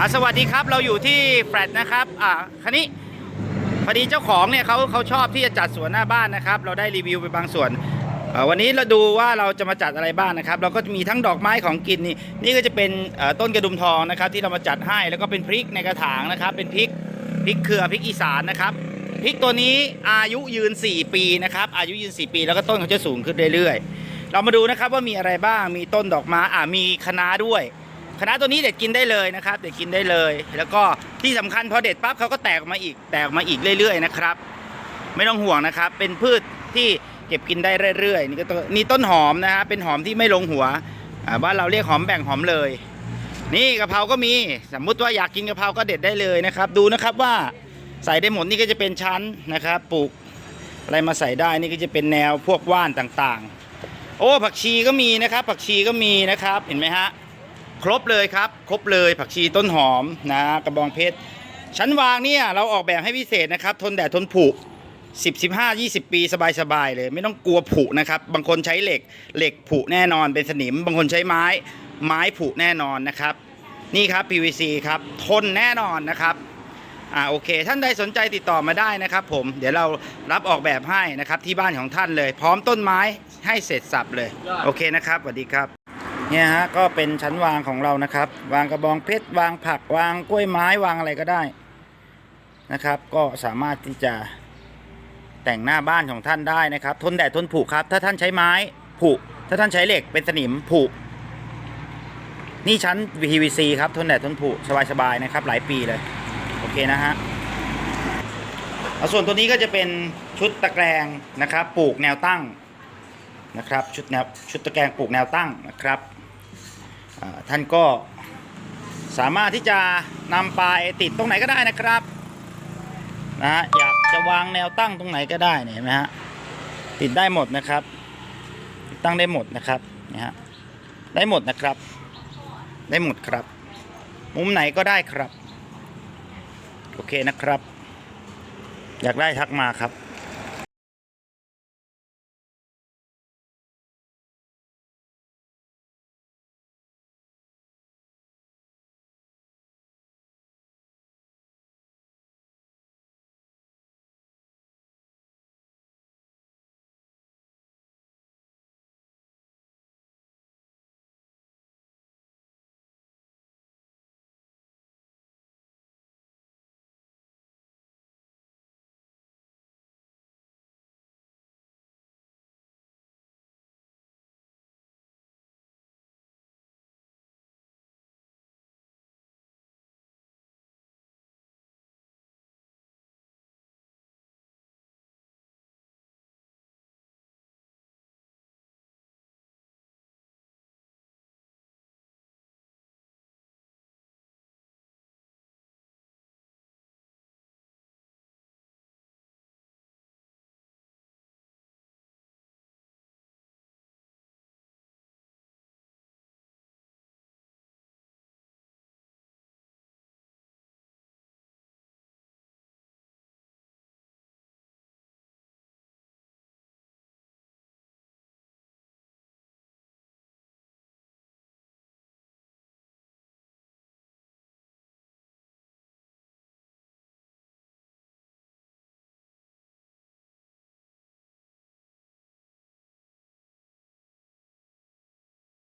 อะสวัสดีครับเราอยู่ที่แฟลตนะครับอ่าคันนี้พอดีเจ้าของเนี่ยเขาเขาชอบที่จะจัดสวนหน้าบ้านนะครับ เราได้รีวิวไปบางส่วนเอ่อวันนี้เราดูว่าเราจะมาจัดอะไรบ้างนะครับ เราก็จะมีทั้งดอกไม้ของกินนี่นี่ก็จะเป็นเอ่อต้นกระดุมทองนะครับที่เรามาจัดให้แล้วก็เป็นพริกในกระถางนะครับ เป็นพริกพริกเครือพริกอีสานนะครับพริกตัวนี้อายุยืน 4 ปีนะครับอายุยืน 4 ปี แล้วก็ต้นเขาจะสูงขึ้นเรื่อยๆ เรามาดูนะครับว่ามีอะไรบ้างมีต้นดอกไม้อ่ามีคะน้าด้วย คณะตัวนี้เด็ดกินได้เลยนะครับ เด็ดกินได้เลย แล้วก็ที่สำคัญพอเด็ดปั๊บเขาก็แตกออกมาอีก แตกออกมาอีกเรื่อยๆนะครับ ไม่ต้องห่วงนะครับ เป็นพืชที่เก็บกินได้เรื่อยๆ นี่ก็ต้นนี่ต้นหอมนะฮะ เป็นหอมที่ไม่ลงหัวบ้านเราเรียกหอมแบ่งหอมเลย นี่กะเพราก็มี สมมุติว่าอยากกินกะเพราก็เด็ดได้เลยนะครับ ดูนะครับว่าใส่ได้หมดนี่ก็จะเป็นชั้นนะครับ ปลูกอะไรมาใส่ได้ นี่ก็จะเป็นแนวพวกว่านต่างๆ โอ้ผักชีก็มีนะครับ ผักชีก็มีนะครับ เห็นไหมฮะ ครบเลยครับ ครบเลยผักชีต้นหอมนะกระบองเพชรชั้นวางเนี่ยเราออกแบบให้พิเศษนะครับ ทนแดดทนผุ10 15 20 ปีสบายๆเลย ไม่ต้องกลัวผุนะครับบางคนใช้เหล็กเหล็กผุแน่นอนเป็นสนิม บางคนใช้ไม้ไม้ผุแน่นอนนะครับ นี่ครับ PVC ครับทนแน่นอนนะครับอ่าโอเค ท่านใดสนใจติดต่อมาได้นะครับ ผมเดี๋ยวเรารับออกแบบให้นะครับที่บ้านของท่านเลย พร้อมต้นไม้ให้เสร็จสับเลย โอเคนะครับสวัสดีครับ เนี่ยฮะก็เป็นชั้นวางของเรานะครับ วางกระบองเพชรวางผักวางกล้วยไม้วางอะไรก็ได้นะครับ ก็สามารถที่จะแต่งหน้าบ้านของท่านได้นะครับ ทนแดดทนผุครับ ถ้าท่านใช้ไม้ผุถ้าท่านใช้เหล็กเป็นสนิมผุนี่ชั้น PVC ครับทนแดดทนผุสบายๆนะครับ หลายปีเลยโอเคนะฮะเอาส่วนตัวนี้ก็จะเป็นชุดตะแกรงนะครับ ปลูกแนวตั้งนะครับ ชุดแนวชุดตะแกรงปลูกแนวตั้งนะครับ ท่านก็สามารถที่จะนำไปติดตรงไหนก็ได้นะครับนะอยากจะวางแนวตั้งตรงไหนก็ได้เนี่ยเห็นไหมฮะติดได้หมดนะครับ ตั้งได้หมดนะครับเนี่ยฮะได้หมดนะครับ ได้หมดครับ มุมไหนก็ได้ครับ โอเคนะครับ อยากได้ทักมาครับ